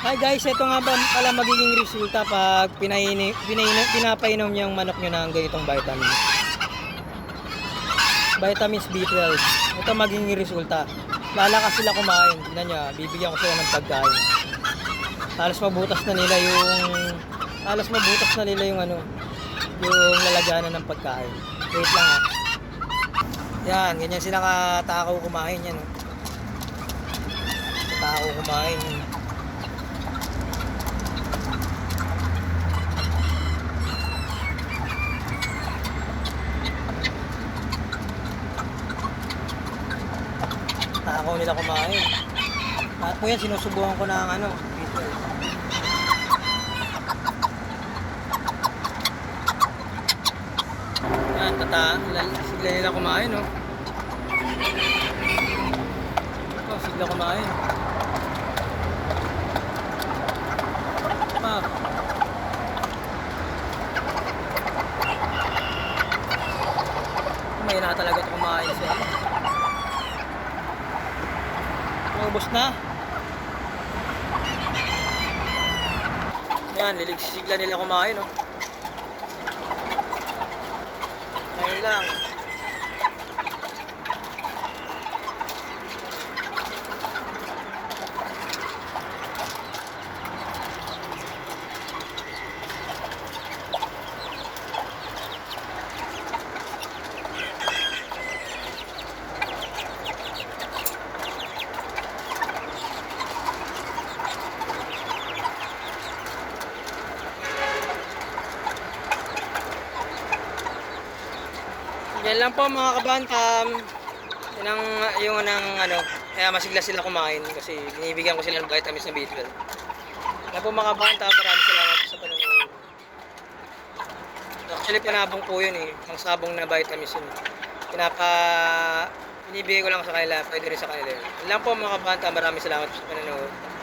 Hi guys, ito nga ba pala magiging resulta pag pinaini, pinaini, pinapainom yung manok nyo ng ganitong vitamins. Vitamins B12. Ito magiging resulta. Lalakas sila kumain. Tingnan nyo, bibigyan ko sila ng pagkain. Halos mabutas na nila yung halos mabutas na nila yung ano yung lalagyanan ng pagkain. Wait lang ah. Yan, ganyan sila katakaw kumain yan. Oh. Katakaw kumain. Takaw nila kumain. Lahat po yan, sinusubukan ko ng ano, dito. Yan, tata, lal- sigla nila kumain, no? Oh, sigla kumain. Pa. May na talaga ito kumain siya. Ubus na. Yan, liligsigla nila kumain, no? Ngayon lang. Yan lang po mga kabantam. Yan ang yung ng ano, kaya masigla sila kumain kasi binibigyan ko sila ng vitamins na B12. Yan po mga kabantam, maraming salamat sa panonood. Actually panabong po yun eh, ang sabong na vitamins yun. Pinapa binibigay ko lang sa kanila, pwede rin sa kanila. yun. Yan lang po mga kabantam, maraming salamat sa panonood.